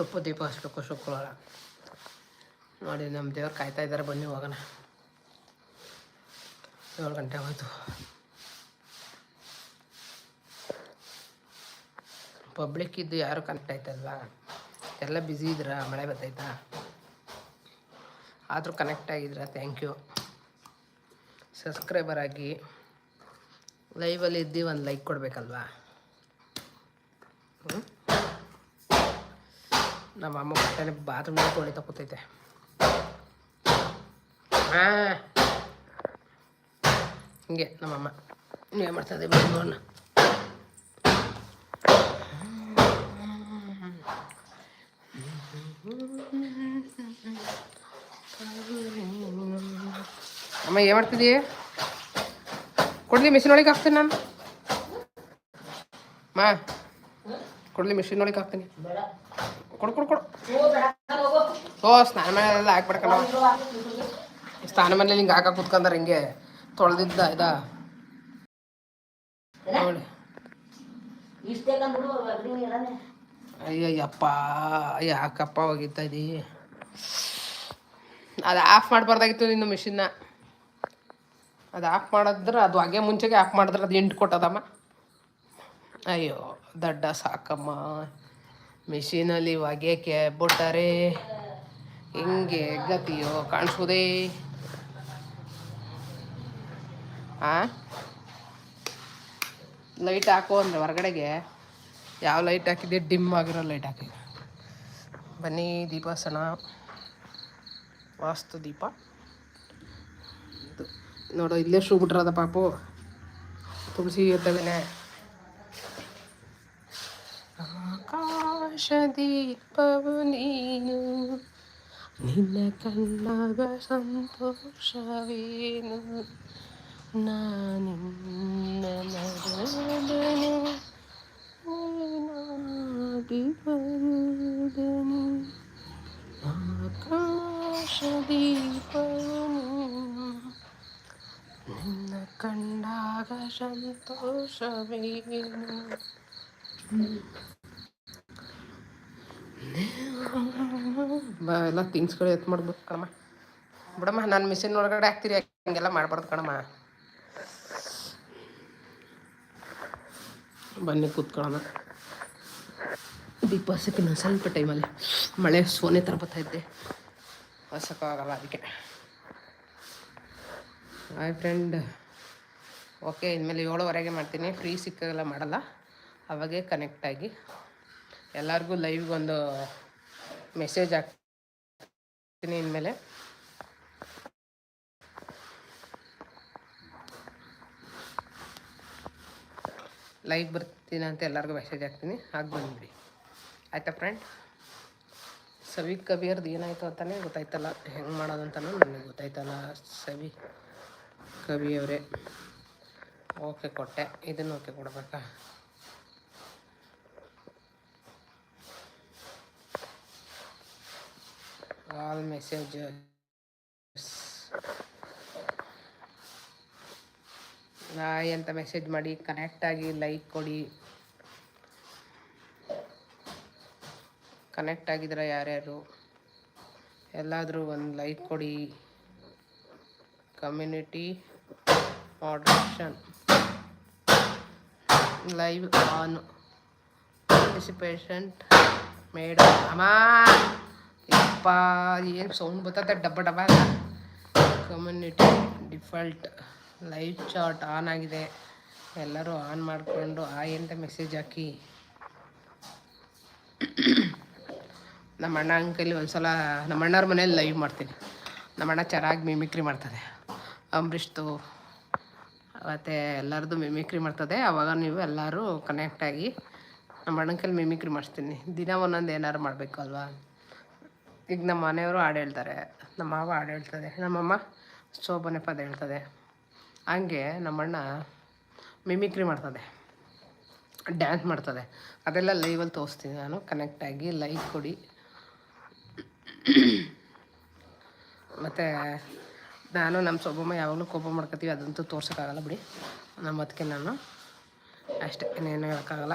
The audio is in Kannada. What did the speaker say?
ತುಪ್ಪ ದೀಪ ಹಚ್ಬೇಕು, ಶುಕ್ರವಾರ. ನೋಡಿ, ನಮ್ಮ ದೇವ್ರು ಕಾಯ್ತಾ ಇದ್ದಾರೆ, ಬನ್ನಿ ಹೋಗೋಣ. ಏಳು ಗಂಟೆ ಹೋಯ್ತು ಪಬ್ಲಿಕ್ ಇದ್ದು ಯಾರು ಕನೆಕ್ಟ್ ಆಯ್ತಲ್ವಾ? ಎಲ್ಲ ಬ್ಯುಸಿ ಇದ್ರ ಮಳೆ ಬರ್ತೈತಾ ಆದರೂ ಕನೆಕ್ಟ್ ಆಗಿದ್ರ ಥ್ಯಾಂಕ್ ಯು ಸಬ್ಸ್ಕ್ರೈಬರ್ ಆಗಿ ಲೈವಲ್ಲಿ ಇದ್ದು ಒಂದು ಲೈಕ್ ಕೊಡಬೇಕಲ್ವಾ? ನಮ್ಮ ಅಮ್ಮ ಬಟ್ಟೆನೆ ಬಾತ್ರೂಮ್ನಲ್ಲಿ ತೊಳಿತಾ ಕೂತೈತೆ ಹಾಂ. ಹಿಂಗೆ ನಮ್ಮಮ್ಮ ಏನು ಮಾಡ್ತದೆ ಬಂದವನ್ನ ಅಮ್ಮ, ಏನು ಮಾಡ್ತಿದ್ದೀಯ? ಕೊಡ್ಲಿ ಮಿಷಿನ್ ಒಳಗೆ ಹಾಕ್ತೀನಿ ನಾನು. ಮಾ, ಕೊಡ್ಲಿ ಮಿಷಿನ್ ಒಳಗೆ ಹಾಕ್ತೀನಿ. ಕೊಡು ಕೊಡು ಕೊಡು. ಓ, ಸ್ನಾನ ಮನೆಯಲ್ಲ ಹಾಕ್ಬಿಡ್ಕಲ್ಲ. ಸ್ನಾನ ಮನೇಲಿ ಹಿಂಗೆ ಹಾಕ ಕುತ್ಕೊಂಡಾರ ಹಿಂಗೆ ತೊಳೆದಿದ್ದ ಇದ. ನೋಡಿ. ಅಯ್ಯಯ್ಯಪ್ಪ, ಯಾಕಪ್ಪ ಹೋಗಿತ್ತಾ ಇದೀ? ಅದು ಆಫ್ ಮಾಡಬಾರ್ದಾಗಿತ್ತು ನಿನ್ನ ಮಿಷಿನ್ನ. ಅದು ಆಫ್ ಮಾಡಿದ್ರೆ ಅದು ಹಾಗೆ ಮುಂಚೆಗೆ ಆಫ್ ಮಾಡಿದ್ರೆ ಅದು ಎಂಟು ಕೊಟ್ಟದಮ್ಮ. ಅಯ್ಯೋ, ದಡ್ಡ ಸಾಕಮ್ಮ. ಮಿಷಿನಲ್ಲಿ ಒಗೆಯಕ್ಕೆ ಬಿಟ್ಟಾರೆ ಹಿಂಗೆ ಗತಿಯೋ ಕಾಣಿಸೋದೇ. ಆ? ಲೈಟ್ ಹಾಕು ಅಂದರೆ ಹೊರಗಡೆಗೆ ಯಾವ ಲೈಟ್ ಹಾಕಿದೆ ಡಿಮ್ ಆಗಿರೋ ಲೈಟ್ ಹಾಕಿ ಬನ್ನಿ ದೀಪ ಸಣ ವಾಸ್ತು ದೀಪ. ನೋಡು, ಇಲ್ಲೇ ಶೂ ಬಿಟ್ರದ ಪಾಪು. ತುಳಸಿ ಇರ್ತವೇನೆ ഷദീപവനിയിൽ നിന്ന കണ്ണവ സന്തോഷവേനു. നാനും നരവനെ നിന്ന കണ്ണാക സന്തോഷവേനു. ಬಾ, ಎಲ್ಲ ತಿನ್ಸ್ಗಳು ಎತ್ತು ಮಾಡ್ಬೋದು ಕಣಮ್ಮ. ಬಿಡಮ್ಮ, ನಾನು ಮಿಷಿನ್ ಒಳಗಡೆ ಹಾಕ್ತೀರಿ, ಹಂಗೆಲ್ಲ ಮಾಡಬಾರ್ದು ಕಣಮ್ಮ. ಬನ್ನಿ, ಕೂತ್ಕೊಳ್ಳೋಣ. ನಾನು ಸ್ವಲ್ಪ ಟೈಮಲ್ಲಿ ಮಳೆ ಸೋನೆ ಥರ ಬರ್ತಾಯಿದ್ದೆ ಹಸಕ್ಕಾಗಲ್ಲ ಅದಕ್ಕೆ. ಹಾಯ್ ಫ್ರೆಂಡ್ ಓಕೆ ಇನ್ಮೇಲೆ ಏಳುವರೆಗೆ ಮಾಡ್ತೀನಿ. ಫ್ರೀ ಸಿಕ್ಕಾಗೆಲ್ಲ ಮಾಡಲ್ಲ. ಅವಾಗೆ ಕನೆಕ್ಟಾಗಿ ಎಲ್ಲರಿಗೂ ಲೈವ್ಗೊಂದು ಮೆಸೇಜ್ ಹಾಕ್ತೀನಿ. ಇನ್ಮೇಲೆ. ಲೈಕ್ ಬರ್ತೀನಿ ಅಂತ ಎಲ್ಲರಿಗೂ ಮೆಸೇಜ್ ಹಾಕ್ತೀನಿ. ಹಾಗೆ ಬಂದ್ಬಿಡಿ. ಆಯ್ತಾ ಫ್ರೆಂಡ್ ಸವಿ ಕವಿಯರ್ದು ಏನಾಯಿತು ಅಂತಲೇ ಗೊತ್ತಾಯ್ತಲ್ಲ. ಹೆಂಗೆ ಮಾಡೋದು ಅಂತಲೂ ನನಗೆ ಗೊತ್ತಾಯ್ತಲ್ಲ. ಸವಿ ಕವಿಯವರೇ ಓಕೆ ಕೊಟ್ಟೆ. ಇದನ್ನು ಓಕೆ ಕೊಡ್ಬೇಕಾ? All messages. ನಾಯಿ ಅಂತ ಮೆಸೇಜ್ ಮಾಡಿ ಕನೆಕ್ಟ್ ಆಗಿ ಲೈಕ್ ಕೊಡಿ. ಕನೆಕ್ಟ್ ಆಗಿದ್ರೆ ಯಾರ್ಯಾರು? ಎಲ್ಲಾದರೂ ಒಂದು ಲೈಕ್ ಕೊಡಿ. Community moderation live on participant madam ಅಮ್ಮ ಯಪ್ಪ ಏನು ಸೌಂಡ್ ಬರ್ತದೆ ಡಬ್ಬ ಡಬ್ಬ community default live chat on ಆಗಿದೆ. ಎಲ್ಲರೂ ಆನ್ ಮಾಡಿಕೊಂಡು ಆಯ್ ಅಂತ ಮೆಸೇಜ್ ಹಾಕಿ. ನಮ್ಮ ಅಣ್ಣ ಅಂಕಲಿ ಒಂದು ಸಲ ನಮ್ಮ ಅಣ್ಣವ್ರ ಮನೇಲಿ ಲೈವ್ ಮಾಡ್ತೀನಿ. ನಮ್ಮ ಅಣ್ಣ ಚೆನ್ನಾಗಿ ಮಿಮಿಕ್ರಿ ಮಾಡ್ತದೆ. ಅಂಬರೀಷ್ದು ಮತ್ತು ಎಲ್ಲರದ್ದು ಮಿಮಿಕ್ರಿ ಮಾಡ್ತದೆ. ಆವಾಗ ನೀವು ಎಲ್ಲರೂ ಕನೆಕ್ಟಾಗಿ ನಮ್ಮ ಅಣ್ಣನ ಕೈಲಿ ಮಿಮಿಕ್ರಿ ಮಾಡಿಸ್ತೀನಿ. ದಿನ ಒಂದೊಂದು ಏನಾರು ಮಾಡಬೇಕು ಅಲ್ವಾ? ಈಗ ನಮ್ಮ ಮನೆಯವರು ಹಾಡು ಹೇಳ್ತಾರೆ. ನಮ್ಮ ಮಾವ ಹಾಡು ಹೇಳ್ತದೆ. ನಮ್ಮಮ್ಮ ಶೋಭನೆ ಪದ ಹೇಳ್ತದೆ. ಹಂಗೆ ನಮ್ಮಣ್ಣ ಮಿಮಿಕ್ರಿ ಮಾಡ್ತದೆ. ಡ್ಯಾನ್ಸ್ ಮಾಡ್ತದೆ. ಅದೆಲ್ಲ ಲೈವಲ್ಲಿ ತೋರಿಸ್ತೀನಿ ನಾನು. ಕನೆಕ್ಟ್ ಆಗಿ ಲೈಕ್ ಕೊಡಿ. ಮತ್ತು ನಾನು ನಮ್ಮ ಸೊಬ್ಬಮ್ಮ ಯಾವಾಗಲೂ ಕೋಪ ಮಾಡ್ಕೊತೀವಿ. ಅದಂತೂ ತೋರ್ಸೋಕ್ಕಾಗಲ್ಲ ಬಿಡಿ. ನಮ್ಮ ಅದಕ್ಕೆ ನಾನು ಅಷ್ಟೇ. ಇನ್ನೇನು ಹೇಳೋಕ್ಕಾಗಲ್ಲ.